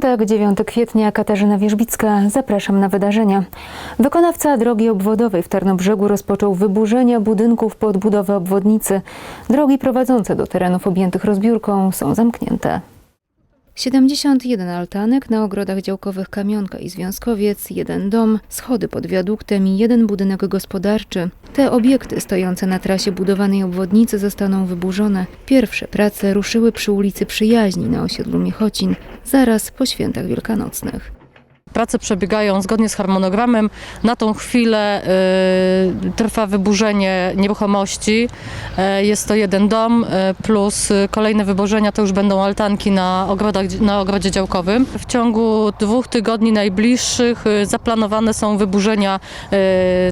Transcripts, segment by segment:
piątek, 9 kwietnia, Katarzyna Wierzbicka. Zapraszam na wydarzenia. Wykonawca drogi obwodowej w Tarnobrzegu rozpoczął wyburzenia budynków pod budowę obwodnicy. Drogi prowadzące do terenów objętych rozbiórką są zamknięte. 71 altanek na ogrodach działkowych Kamionka i Związkowiec, jeden dom, schody pod wiaduktem i jeden budynek gospodarczy. Te obiekty stojące na trasie budowanej obwodnicy zostaną wyburzone. Pierwsze prace ruszyły przy ulicy Przyjaźni na osiedlu Miechocin, zaraz po świętach wielkanocnych. Prace przebiegają zgodnie z harmonogramem. Na tą chwilę y, trwa wyburzenie nieruchomości. E, jest to jeden dom e, plus y, kolejne wyburzenia to już będą altanki na, ogrodach, na ogrodzie działkowym. W ciągu dwóch tygodni najbliższych y, zaplanowane są wyburzenia y,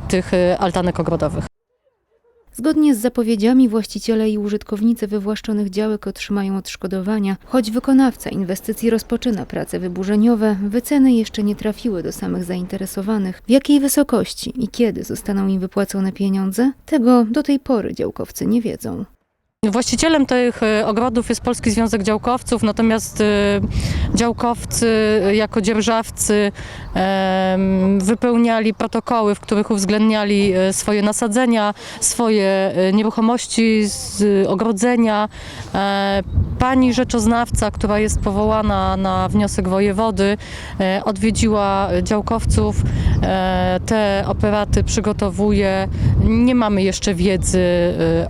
tych y, altanek ogrodowych. Zgodnie z zapowiedziami właściciele i użytkownicy wywłaszczonych działek otrzymają odszkodowania. Choć wykonawca inwestycji rozpoczyna prace wyburzeniowe, wyceny jeszcze nie trafiły do samych zainteresowanych. W jakiej wysokości i kiedy zostaną im wypłacone pieniądze? Tego do tej pory działkowcy nie wiedzą. Właścicielem tych e, ogrodów jest Polski Związek Działkowców, natomiast e, działkowcy jako dzierżawcy wypełniali protokoły, w których uwzględniali e, swoje nasadzenia, swoje nieruchomości ogrodzenia. Pani rzeczoznawca, która jest powołana na wniosek wojewody, odwiedziła działkowców, te operaty przygotowuje. Nie mamy jeszcze wiedzy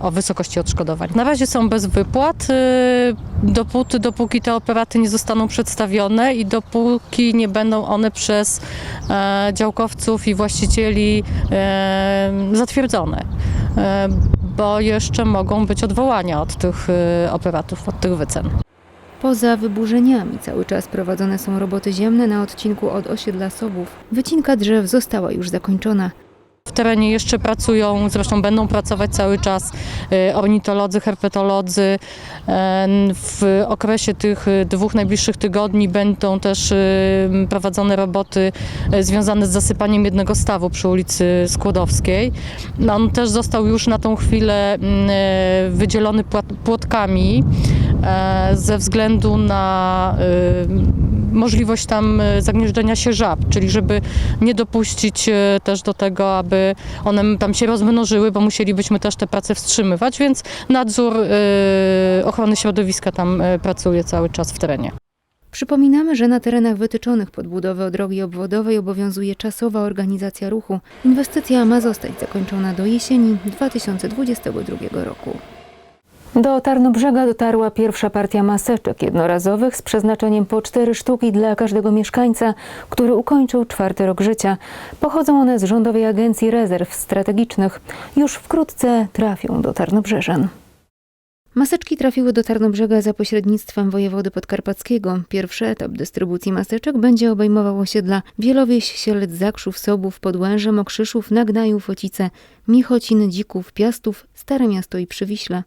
o wysokości odszkodowań. Na razie są bez wypłat, e, dopóty, dopóki te operaty nie zostaną przedstawione i dopóki nie będą one przez e, działkowców i właścicieli e, zatwierdzone. E, Bo jeszcze mogą być odwołania od tych operatów, od tych wycen. Poza wyburzeniami cały czas prowadzone są roboty ziemne na odcinku od osiedla Sobów. Wycinka drzew została już zakończona. W terenie jeszcze pracują, zresztą będą pracować cały czas e, ornitolodzy, herpetolodzy. E, W okresie tych e, dwóch najbliższych tygodni będą też prowadzone roboty związane z zasypaniem jednego stawu przy ulicy Skłodowskiej. On też został już na tą chwilę mm, wydzielony płotkami ze względu na e, możliwość tam e, zagnieżdżenia się żab, czyli żeby nie dopuścić e, też do tego, aby one tam się rozmnożyły, bo musielibyśmy też te prace wstrzymywać, więc nadzór e, ochrony środowiska tam e, pracuje cały czas w terenie. Przypominamy, że na terenach wytyczonych pod budowę drogi obwodowej obowiązuje czasowa organizacja ruchu. Inwestycja ma zostać zakończona do jesieni 2022 roku. Do Tarnobrzega dotarła pierwsza partia maseczek jednorazowych z przeznaczeniem po cztery sztuki dla każdego mieszkańca, który ukończył czwarty rok życia. Pochodzą one z Rządowej Agencji Rezerw Strategicznych. Już wkrótce trafią do Tarnobrzeżan. Maseczki trafiły do Tarnobrzega za pośrednictwem wojewody podkarpackiego. Pierwszy etap dystrybucji maseczek będzie obejmował osiedla Wielowieś, Sielec, Zakrzów, Sobów, Podłęże, Mokrzyszów, Nagnajów, Ocice, Michocin, Dzików, Piastów, Stare Miasto i Przywiśle.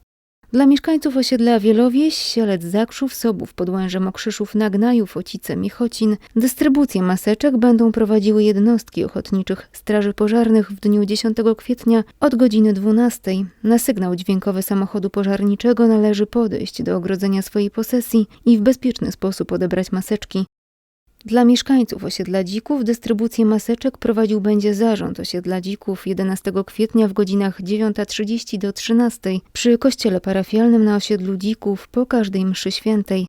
Dla mieszkańców osiedla Wielowieś, Sielec, Zakrzów, Sobów, Podłęże, Mokrzyszów, Nagnajów, Ocice, Michocin dystrybucję maseczek będą prowadziły jednostki ochotniczych straży pożarnych w dniu 10 kwietnia od godziny 12. Na sygnał dźwiękowy samochodu pożarniczego należy podejść do ogrodzenia swojej posesji i w bezpieczny sposób odebrać maseczki. Dla mieszkańców osiedla Dzików dystrybucję maseczek prowadził będzie zarząd osiedla Dzików 11 kwietnia w godzinach 9.30 do 13 przy kościele parafialnym na osiedlu Dzików po każdej mszy świętej.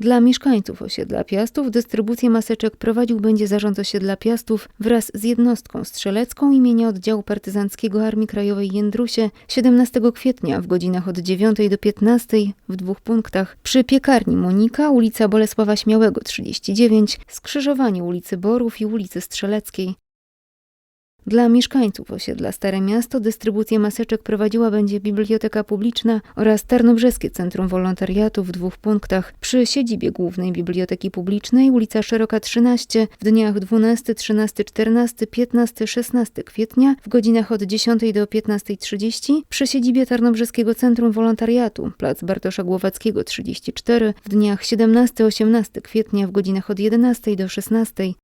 Dla mieszkańców osiedla Piastów dystrybucję maseczek prowadził będzie zarząd osiedla Piastów wraz z jednostką strzelecką imienia oddziału partyzanckiego Armii Krajowej Jędrusie 17 kwietnia w godzinach od 9 do 15 w dwóch punktach przy piekarni Monika, ulica Bolesława Śmiałego 39, skrzyżowanie ulicy Borów i ulicy Strzeleckiej. Dla mieszkańców osiedla Stare Miasto dystrybucję maseczek prowadziła będzie Biblioteka Publiczna oraz Tarnobrzeskie Centrum Wolontariatu w dwóch punktach. Przy siedzibie Głównej Biblioteki Publicznej, ulica Szeroka 13 w dniach 12, 13, 14, 15, 16 kwietnia w godzinach od 10 do 15.30 przy siedzibie Tarnobrzeskiego Centrum Wolontariatu, plac Bartosza Głowackiego 34 w dniach 17, 18 kwietnia w godzinach od 11 do 16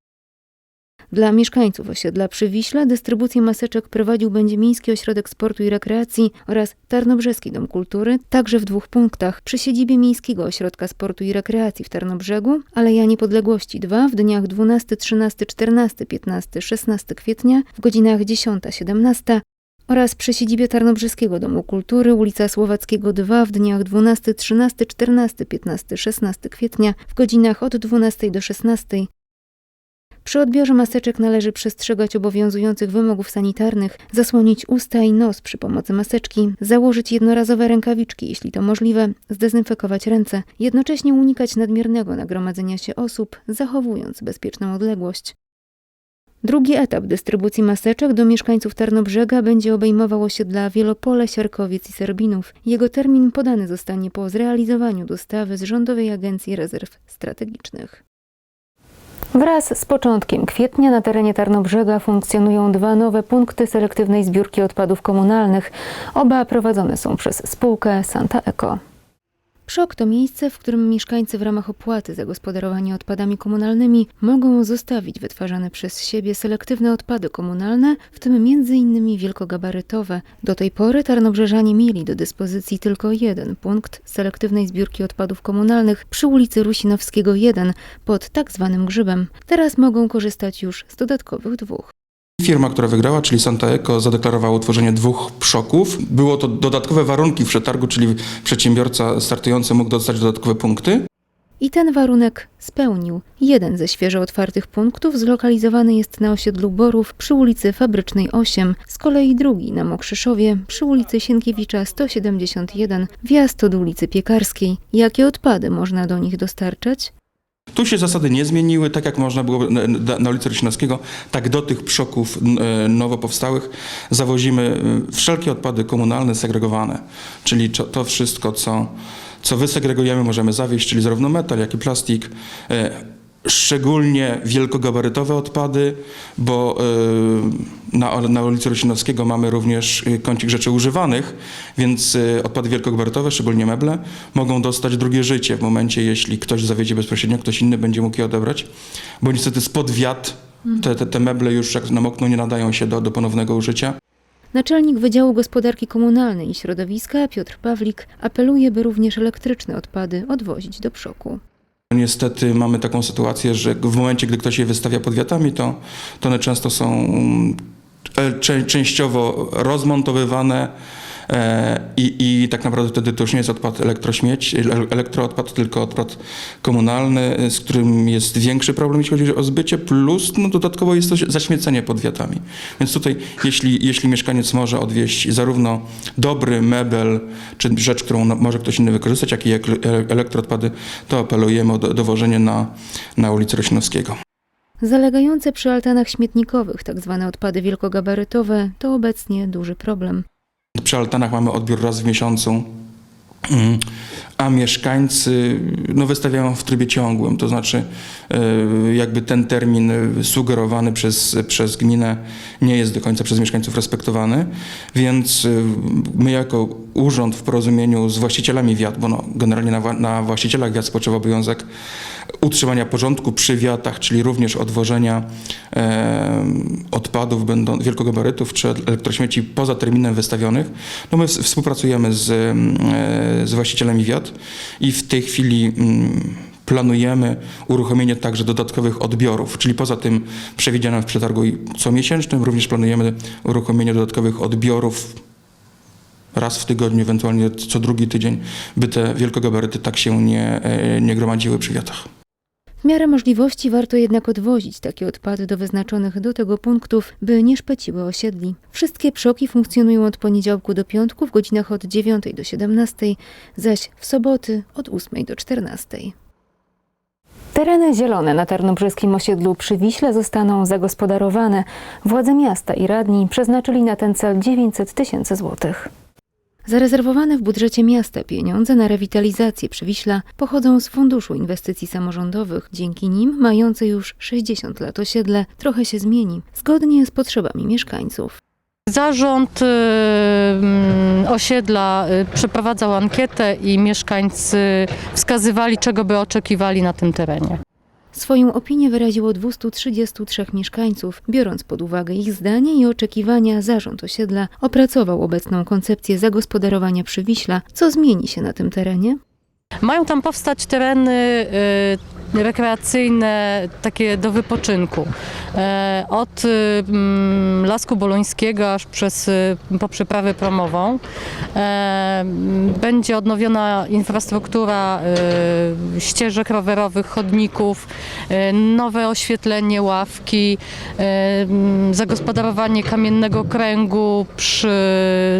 Dla mieszkańców osiedla przy Wiśle dystrybucję maseczek prowadził będzie Miejski Ośrodek Sportu i Rekreacji oraz Tarnobrzeski Dom Kultury, także w dwóch punktach. Przy siedzibie Miejskiego Ośrodka Sportu i Rekreacji w Tarnobrzegu, Aleja Niepodległości 2 w dniach 12, 13, 14, 15, 16 kwietnia w godzinach 10, 17 oraz przy siedzibie Tarnobrzeskiego Domu Kultury, ulica Słowackiego 2 w dniach 12, 13, 14, 15, 16 kwietnia w godzinach od 12 do 16. Przy odbiorze maseczek należy przestrzegać obowiązujących wymogów sanitarnych, zasłonić usta i nos przy pomocy maseczki, założyć jednorazowe rękawiczki, jeśli to możliwe, zdezynfekować ręce, jednocześnie unikać nadmiernego nagromadzenia się osób, zachowując bezpieczną odległość. Drugi etap dystrybucji maseczek do mieszkańców Tarnobrzega będzie obejmował osiedla Wielopole, Siarkowiec i Serbinów. Jego termin podany zostanie po zrealizowaniu dostawy z Rządowej Agencji Rezerw Strategicznych. Wraz z początkiem kwietnia na terenie Tarnobrzega funkcjonują dwa nowe punkty selektywnej zbiórki odpadów komunalnych. Oba prowadzone są przez spółkę Santa Eco. Przok to miejsce, w którym mieszkańcy w ramach opłaty za gospodarowanie odpadami komunalnymi mogą zostawić wytwarzane przez siebie selektywne odpady komunalne, w tym m.in. wielkogabarytowe. Do tej pory tarnobrzeżanie mieli do dyspozycji tylko jeden punkt selektywnej zbiórki odpadów komunalnych przy ulicy Rusinowskiego 1 pod tak zwanym grzybem. Teraz mogą korzystać już z dodatkowych dwóch. Firma, która wygrała, czyli Santa Eco, zadeklarowała utworzenie dwóch przoków. Było to dodatkowe warunki w przetargu, czyli przedsiębiorca startujący mógł dostać dodatkowe punkty. I ten warunek spełnił. Jeden ze świeżo otwartych punktów zlokalizowany jest na osiedlu Borów przy ulicy Fabrycznej 8, z kolei drugi na Mokrzyszowie przy ulicy Sienkiewicza 171, wjazd od ulicy Piekarskiej. Jakie odpady można do nich dostarczać? Tu się zasady nie zmieniły, tak jak można było na, na- ulicy Rysinowskiego, tak do tych przoków e, nowo powstałych zawozimy e, wszelkie odpady komunalne segregowane, czyli to, wszystko, co, co wysegregujemy, możemy zawieźć, czyli zarówno metal, jak i plastik. Szczególnie wielkogabarytowe odpady, bo e, na, na ulicy Rusinowskiego mamy również e, kącik rzeczy używanych, więc e, odpady wielkogabarytowe, szczególnie meble, mogą dostać drugie życie w momencie, jeśli ktoś zawiedzie bezpośrednio, ktoś inny będzie mógł je odebrać, bo niestety spod wiat te, te, te meble już jak namokną nie nadają się do, do ponownego użycia. Naczelnik Wydziału Gospodarki Komunalnej i Środowiska Piotr Pawlik apeluje, by również elektryczne odpady odwozić do przoku. Niestety mamy taką sytuację, że w momencie, gdy ktoś je wystawia pod wiatami, to, to one często są mm, e, czę- częściowo rozmontowywane i, i tak naprawdę wtedy to już nie jest odpad elektrośmieć, ele- elektroodpad, tylko odpad komunalny, e, z którym jest większy problem, jeśli chodzi o zbycie, plus no, dodatkowo jest to zaśmiecenie pod wiatami. Więc tutaj, jeśli, jeśli mieszkaniec może odwieźć zarówno dobry mebel, czy rzecz, którą może ktoś inny wykorzystać, jak i e- elektroodpady, to apelujemy o do- dowożenie na, na ulicę Rośnowskiego. Zalegające przy altanach śmietnikowych tzw. odpady wielkogabarytowe to obecnie duży problem. Przy altanach mamy odbiór raz w miesiącu, mm, a mieszkańcy no, wystawiają w trybie ciągłym, to znaczy e, jakby ten termin sugerowany przez, przez gminę nie jest do końca przez mieszkańców respektowany, więc e, my jako urząd w porozumieniu z właścicielami wiat, bo no, generalnie na, na właścicielach wiat spoczywa obowiązek utrzymania porządku przy wiatach, czyli również odwożenia e, odpadów będą, wielkogabarytów czy elektrośmieci poza terminem wystawionych. No my współpracujemy z, e, z właścicielami wiat i w tej chwili mm, planujemy uruchomienie także dodatkowych odbiorów, czyli poza tym przewidzianym w przetargu comiesięcznym również planujemy uruchomienie dodatkowych odbiorów raz w tygodniu, ewentualnie co drugi tydzień, by te wielkogabaryty tak się nie, e, nie gromadziły przy wiatach. W miarę możliwości warto jednak odwozić takie odpady do wyznaczonych do tego punktów, by nie szpeciły osiedli. Wszystkie przoki funkcjonują od poniedziałku do piątku w godzinach od 9 do 17, zaś w soboty od 8 do 14. Tereny zielone na tarnobrzeskim osiedlu przy Wiśle zostaną zagospodarowane. Władze miasta i radni przeznaczyli na ten cel 900 tysięcy złotych. Zarezerwowane w budżecie miasta pieniądze na rewitalizację Przywiśla pochodzą z Funduszu Inwestycji Samorządowych. Dzięki nim mające już 60 lat osiedle trochę się zmieni, zgodnie z potrzebami mieszkańców. Zarząd y, mm, osiedla y, przeprowadzał ankietę i mieszkańcy wskazywali, czego by oczekiwali na tym terenie. Swoją opinię wyraziło 233 mieszkańców. Biorąc pod uwagę ich zdanie i oczekiwania, zarząd osiedla opracował obecną koncepcję zagospodarowania Przywiśla. Co zmieni się na tym terenie? Mają tam powstać tereny y, rekreacyjne, takie do wypoczynku. E, Od y, mm, Lasku Bolońskiego aż przez y, po przeprawę promową. E, m, Będzie odnowiona infrastruktura y, ścieżek rowerowych, chodników, nowe oświetlenie, ławki, y, m, zagospodarowanie kamiennego kręgu przy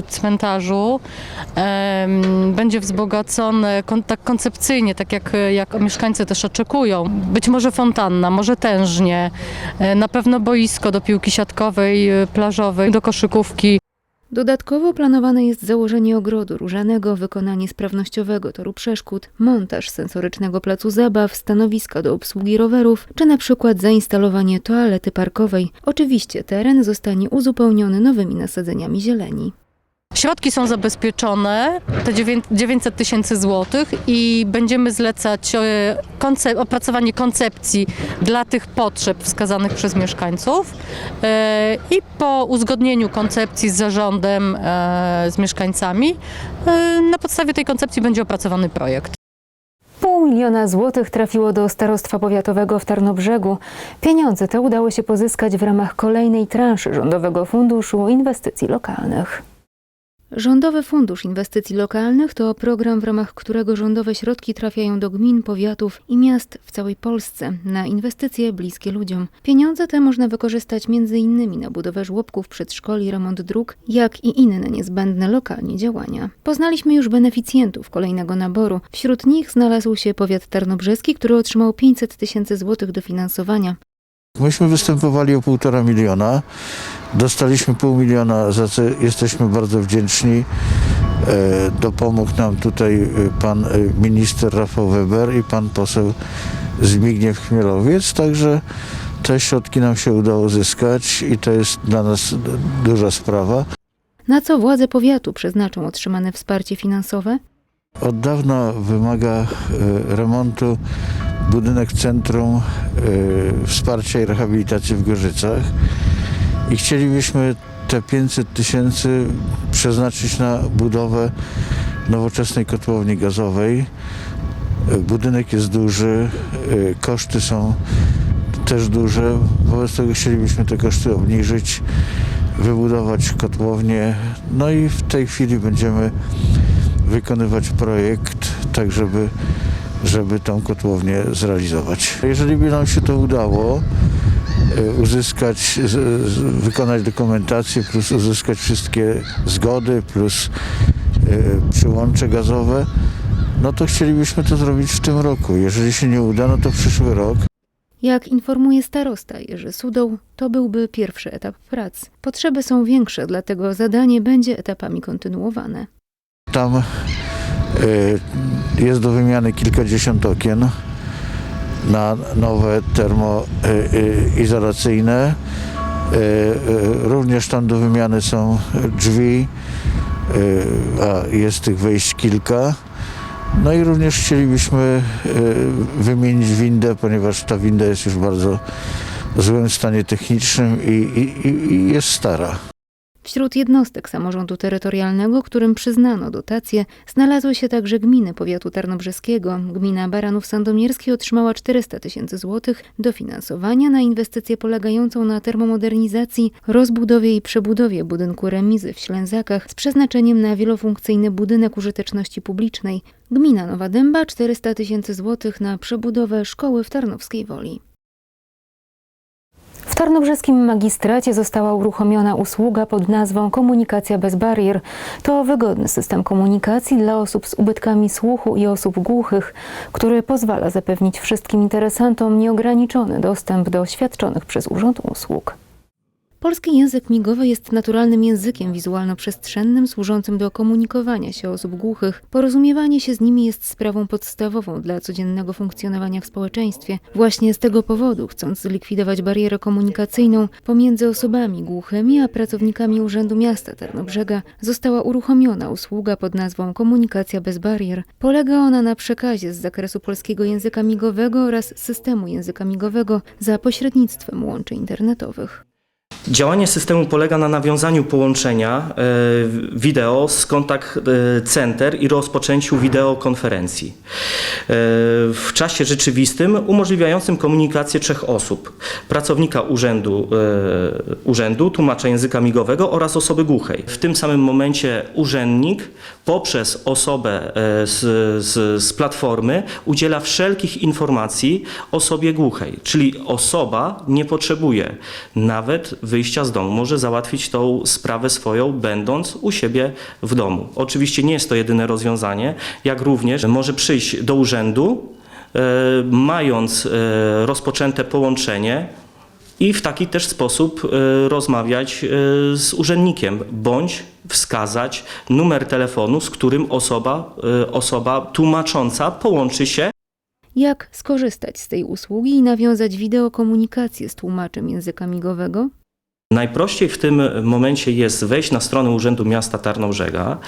cmentarzu. Em, Będzie wzbogacone tak koncepcyjnie, tak jak, jak mieszkańcy też oczekują. Być może fontanna, może tężnie, e, na pewno boisko do piłki siatkowej, e, plażowej, do koszykówki. Dodatkowo planowane jest założenie ogrodu różanego, wykonanie sprawnościowego toru przeszkód, montaż sensorycznego placu zabaw, stanowiska do obsługi rowerów, czy na przykład zainstalowanie toalety parkowej. Oczywiście teren zostanie uzupełniony nowymi nasadzeniami zieleni. Środki są zabezpieczone, te dziewię- 900 tysięcy złotych i będziemy zlecać e, konce- opracowanie koncepcji dla tych potrzeb wskazanych przez mieszkańców e, i po uzgodnieniu koncepcji z zarządem, e, z mieszkańcami, na podstawie tej koncepcji będzie opracowany projekt. Pół miliona złotych trafiło do Starostwa Powiatowego w Tarnobrzegu. Pieniądze te udało się pozyskać w ramach kolejnej transzy Rządowego Funduszu Inwestycji Lokalnych. Rządowy Fundusz Inwestycji Lokalnych to program, w ramach którego rządowe środki trafiają do gmin, powiatów i miast w całej Polsce na inwestycje bliskie ludziom. Pieniądze te można wykorzystać m.in. na budowę żłobków, przedszkoli, remont dróg, jak i inne niezbędne lokalnie działania. Poznaliśmy już beneficjentów kolejnego naboru. Wśród nich znalazł się powiat tarnobrzeski, który otrzymał 500 tysięcy złotych dofinansowania. Myśmy występowali o półtora miliona. Dostaliśmy pół miliona, za co jesteśmy bardzo wdzięczni. E, Dopomógł nam tutaj e, pan e, minister Rafał Weber i pan poseł Zbigniew Chmielowiec, także te środki nam się udało zyskać i to jest dla nas duża sprawa. Na co władze powiatu przeznaczą otrzymane wsparcie finansowe? Od dawna wymaga remontu budynek Centrum e, Wsparcia i Rehabilitacji w Gorzycach. I chcielibyśmy te 500 tysięcy przeznaczyć na budowę nowoczesnej kotłowni gazowej. Budynek jest duży, e, koszty są też duże, wobec tego chcielibyśmy te koszty obniżyć, wybudować kotłownię, no i w tej chwili będziemy wykonywać projekt, tak żeby, żeby tą kotłownię zrealizować. Jeżeli by nam się to udało, e, uzyskać, wykonać dokumentację, plus uzyskać wszystkie zgody, plus e, przyłącze gazowe, no to chcielibyśmy to zrobić w tym roku. Jeżeli się nie uda, no to przyszły rok. Jak informuje starosta Jerzy Sudoł, to byłby pierwszy etap prac. Potrzeby są większe, dlatego zadanie będzie etapami kontynuowane. Tam jest do wymiany kilkadziesiąt okien na nowe termoizolacyjne. Również tam do wymiany są drzwi, a jest tych wejść kilka. No i również chcielibyśmy wymienić windę, ponieważ ta winda jest już w bardzo złym stanie technicznym i, i- i jest stara. Wśród jednostek samorządu terytorialnego, którym przyznano dotacje, znalazły się także gminy powiatu tarnobrzeskiego. Gmina Baranów Sandomierski otrzymała 400 tysięcy złotych dofinansowania na inwestycję polegającą na termomodernizacji, rozbudowie i przebudowie budynku remizy w Ślęzakach z przeznaczeniem na wielofunkcyjny budynek użyteczności publicznej. Gmina Nowa Dęba 400 tysięcy złotych na przebudowę szkoły w Tarnowskiej Woli. W tarnobrzeskim magistracie została uruchomiona usługa pod nazwą Komunikacja bez barier. To wygodny system komunikacji dla osób z ubytkami słuchu i osób głuchych, który pozwala zapewnić wszystkim interesantom nieograniczony dostęp do świadczonych przez urząd usług. Polski język migowy jest naturalnym językiem wizualno-przestrzennym służącym do komunikowania się osób głuchych. Porozumiewanie się z nimi jest sprawą podstawową dla codziennego funkcjonowania w społeczeństwie. Właśnie z tego powodu, chcąc zlikwidować barierę komunikacyjną pomiędzy osobami głuchymi a pracownikami Urzędu Miasta Tarnobrzega, została uruchomiona usługa pod nazwą Komunikacja bez barier. Polega ona na przekazie z zakresu polskiego języka migowego oraz systemu języka migowego za pośrednictwem łączy internetowych. Działanie systemu polega na nawiązaniu połączenia e, wideo z kontakt e, center i rozpoczęciu wideokonferencji e, w czasie rzeczywistym umożliwiającym komunikację trzech osób: pracownika urzędu, urzędu, tłumacza języka migowego oraz osoby głuchej. W tym samym momencie urzędnik poprzez osobę z, z, z platformy udziela wszelkich informacji osobie głuchej, czyli osoba nie potrzebuje nawet wyjścia z domu, może załatwić tą sprawę swoją, będąc u siebie w domu. Oczywiście nie jest to jedyne rozwiązanie, jak również może przyjść do urzędu, e, mając e, rozpoczęte połączenie i w taki też sposób e, rozmawiać z urzędnikiem, bądź wskazać numer telefonu, z którym osoba, osoba tłumacząca połączy się Jak skorzystać z tej usługi i nawiązać wideokomunikację z tłumaczem języka migowego? Najprościej w tym momencie jest wejść na stronę Urzędu Miasta Tarnobrzega. E,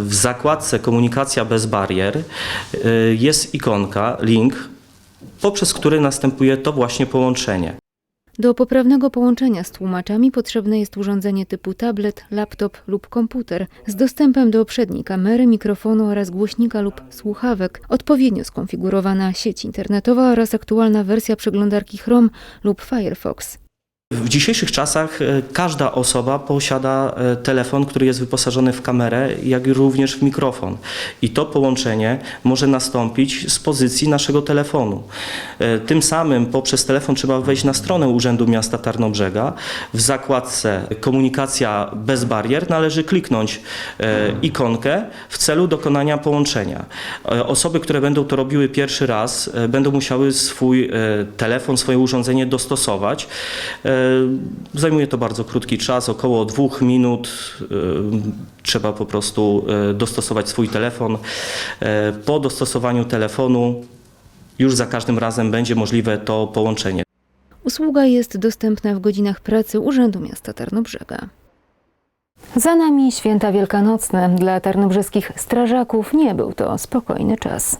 W zakładce Komunikacja bez barier e, jest ikonka, link, poprzez który następuje to właśnie połączenie. Do poprawnego połączenia z tłumaczami potrzebne jest urządzenie typu tablet, laptop lub komputer z dostępem do przedniej kamery, mikrofonu oraz głośnika lub słuchawek, odpowiednio skonfigurowana sieć internetowa oraz aktualna wersja przeglądarki Chrome lub Firefox. W dzisiejszych czasach e, każda osoba posiada e, telefon, który jest wyposażony w kamerę, jak również w mikrofon. I to połączenie może nastąpić z pozycji naszego telefonu. E, Tym samym poprzez telefon trzeba wejść na stronę Urzędu Miasta Tarnobrzega. W zakładce Komunikacja bez barier należy kliknąć ikonkę w celu dokonania połączenia. Osoby, które będą to robiły pierwszy raz, będą musiały swój telefon, swoje urządzenie dostosować. E, Zajmuje to bardzo krótki czas, około dwóch minut. E, Trzeba po prostu e, dostosować swój telefon. Po dostosowaniu telefonu już za każdym razem będzie możliwe to połączenie. Usługa jest dostępna w godzinach pracy Urzędu Miasta Tarnobrzega. Za nami święta wielkanocne. Dla tarnobrzeskich strażaków nie był to spokojny czas.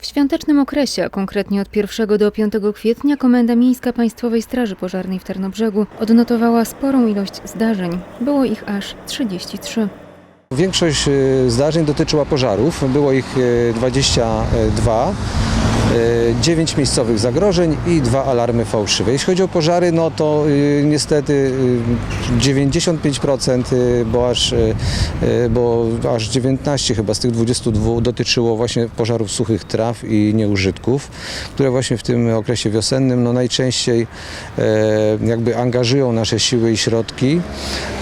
W świątecznym okresie, a konkretnie od 1 do 5 kwietnia, Komenda Miejska Państwowej Straży Pożarnej w Tarnobrzegu odnotowała sporą ilość zdarzeń. Było ich aż 33. Większość e, zdarzeń dotyczyła pożarów. Było ich e, 22, 9 miejscowych zagrożeń i dwa alarmy fałszywe. Jeśli chodzi o pożary, no to e, niestety e, 95%, e, bo aż, e, e, bo aż 19 chyba z tych 22 dotyczyło właśnie pożarów suchych traw i nieużytków, które właśnie w tym okresie wiosennym no najczęściej e, jakby angażują nasze siły i środki,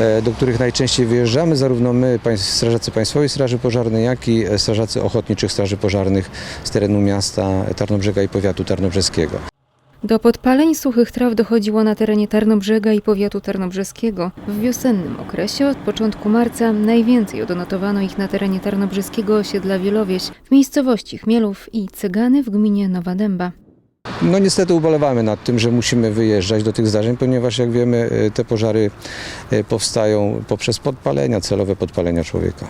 e, do których najczęściej wyjeżdżamy, zarówno my, strażacy Państwowej Straży Pożarnej, jak i e, strażacy Ochotniczych Straży Pożarnych z terenu miasta Tarnobrzega i powiatu tarnobrzeskiego. Do podpaleń suchych traw dochodziło na terenie Tarnobrzega i powiatu tarnobrzeskiego. W wiosennym okresie od początku marca najwięcej odnotowano ich na terenie tarnobrzeskiego osiedla Wielowieś, w miejscowości Chmielów i Cygany w gminie Nowa Dęba. No niestety ubolewamy nad tym, że musimy wyjeżdżać do tych zdarzeń, ponieważ jak wiemy e, te pożary e, powstają poprzez podpalenia, celowe podpalenia człowieka.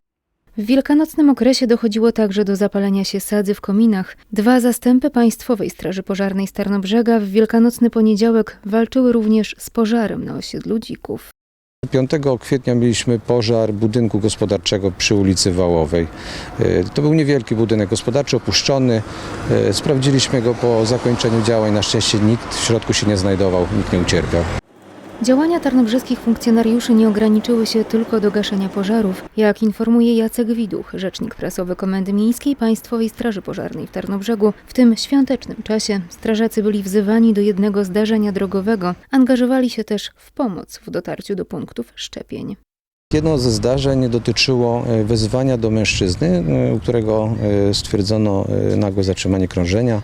W wielkanocnym okresie dochodziło także do zapalenia się sadzy w kominach. Dwa zastępy Państwowej Straży Pożarnej z Tarnobrzega w wielkanocny poniedziałek walczyły również z pożarem na osiedlu Dzików. 5 kwietnia mieliśmy pożar budynku gospodarczego przy ulicy Wałowej. E, To był niewielki budynek gospodarczy, opuszczony. E, Sprawdziliśmy go po zakończeniu działań. Na szczęście nikt w środku się nie znajdował, nikt nie ucierpiał. Działania tarnobrzeskich funkcjonariuszy nie ograniczyły się tylko do gaszenia pożarów. Jak informuje Jacek Widuch, rzecznik prasowy Komendy Miejskiej Państwowej Straży Pożarnej w Tarnobrzegu, w tym świątecznym czasie strażacy byli wzywani do jednego zdarzenia drogowego. Angażowali się też w pomoc w dotarciu do punktów szczepień. Jedno ze zdarzeń dotyczyło e, wezwania do mężczyzny, e, u którego e, stwierdzono nagłe zatrzymanie krążenia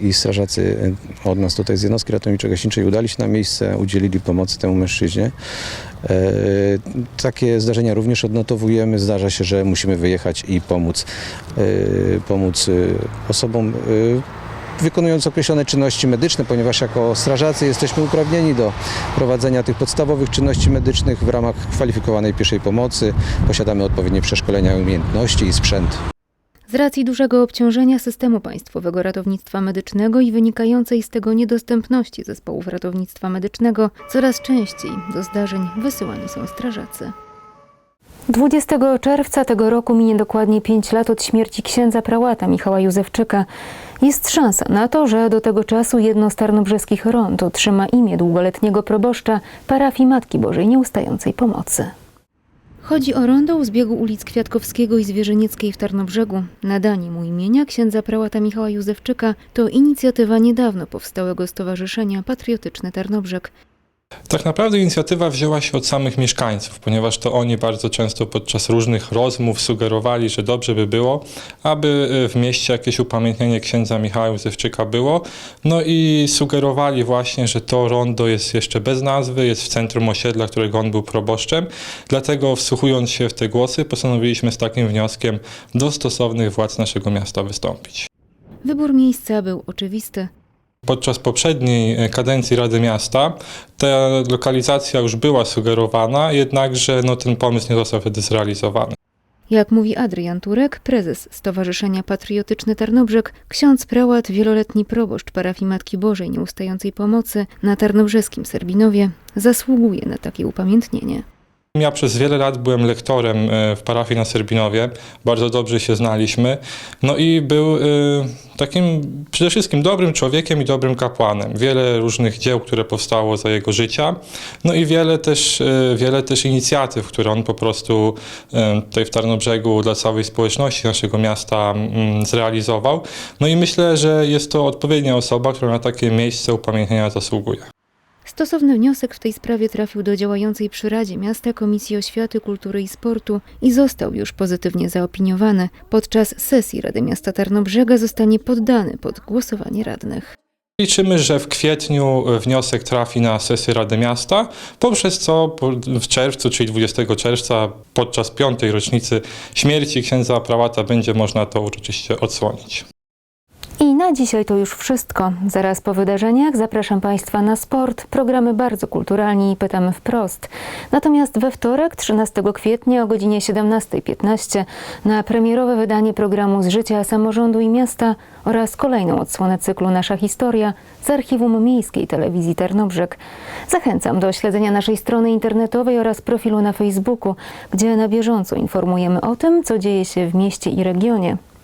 i strażacy od nas tutaj z jednostki ratowniczo-gaśniczej udali się na miejsce, udzielili pomocy temu mężczyźnie. Takie zdarzenia również odnotowujemy. Zdarza się, że musimy wyjechać i pomóc, pomóc osobom wykonując określone czynności medyczne, ponieważ jako strażacy jesteśmy uprawnieni do prowadzenia tych podstawowych czynności medycznych w ramach kwalifikowanej pierwszej pomocy. Posiadamy odpowiednie przeszkolenia, umiejętności i sprzęt. Z racji dużego obciążenia systemu państwowego ratownictwa medycznego i wynikającej z tego niedostępności zespołów ratownictwa medycznego, coraz częściej do zdarzeń wysyłani są strażacy. 20 czerwca tego roku minie dokładnie 5 lat od śmierci księdza prałata Michała Józefczyka. Jest szansa na to, że do tego czasu jedno z tarnobrzeskich rond otrzyma imię długoletniego proboszcza parafii Matki Bożej Nieustającej Pomocy. Chodzi o rondo u zbiegu ulic Kwiatkowskiego i Zwierzynieckiej w Tarnobrzegu. Nadanie mu imienia księdza prałata Michała Józefczyka to inicjatywa niedawno powstałego Stowarzyszenia Patriotyczne Tarnobrzeg. Tak naprawdę inicjatywa wzięła się od samych mieszkańców, ponieważ to oni bardzo często podczas różnych rozmów sugerowali, że dobrze by było, aby e, w mieście jakieś upamiętnienie księdza Michała Józefczyka było. No i sugerowali właśnie, że to rondo jest jeszcze bez nazwy, jest w centrum osiedla, którego on był proboszczem. Dlatego wsłuchując się w te głosy, postanowiliśmy z takim wnioskiem do stosownych władz naszego miasta wystąpić. Wybór miejsca był oczywisty. Podczas poprzedniej e, kadencji Rady Miasta ta lokalizacja już była sugerowana, jednakże no, ten pomysł nie został wtedy zrealizowany. Jak mówi Adrian Turek, prezes Stowarzyszenia Patriotyczny Tarnobrzeg, ksiądz prałat, wieloletni proboszcz parafii Matki Bożej Nieustającej Pomocy na tarnobrzeskim Serbinowie, zasługuje na takie upamiętnienie. Ja przez wiele lat byłem lektorem e, w parafii na Serbinowie, bardzo dobrze się znaliśmy. No i był e, takim przede wszystkim dobrym człowiekiem i dobrym kapłanem. Wiele różnych dzieł, które powstało za jego życia, no i wiele też, e, wiele też inicjatyw, które on po prostu tutaj w Tarnobrzegu dla całej społeczności naszego miasta mm, zrealizował. No i myślę, że jest to odpowiednia osoba, która na takie miejsce upamiętnienia zasługuje. Stosowny wniosek w tej sprawie trafił do działającej przy Radzie Miasta Komisji Oświaty, Kultury i Sportu i został już pozytywnie zaopiniowany. Podczas sesji Rady Miasta Tarnobrzega zostanie poddany pod głosowanie radnych. Liczymy, że w kwietniu wniosek trafi na sesję Rady Miasta, poprzez co w czerwcu, czyli 20 czerwca, podczas piątej rocznicy śmierci księdza prałata będzie można to uroczyście odsłonić. I na dzisiaj to już wszystko. Zaraz po wydarzeniach zapraszam Państwa na sport, programy bardzo kulturalni i pytamy wprost. Natomiast we wtorek, 13 kwietnia o godzinie 17.15 na premierowe wydanie programu z życia samorządu i miasta oraz kolejną odsłonę cyklu Nasza Historia z archiwum Miejskiej Telewizji Tarnobrzeg. Zachęcam do śledzenia naszej strony internetowej oraz profilu na Facebooku, gdzie na bieżąco informujemy o tym, co dzieje się w mieście i regionie.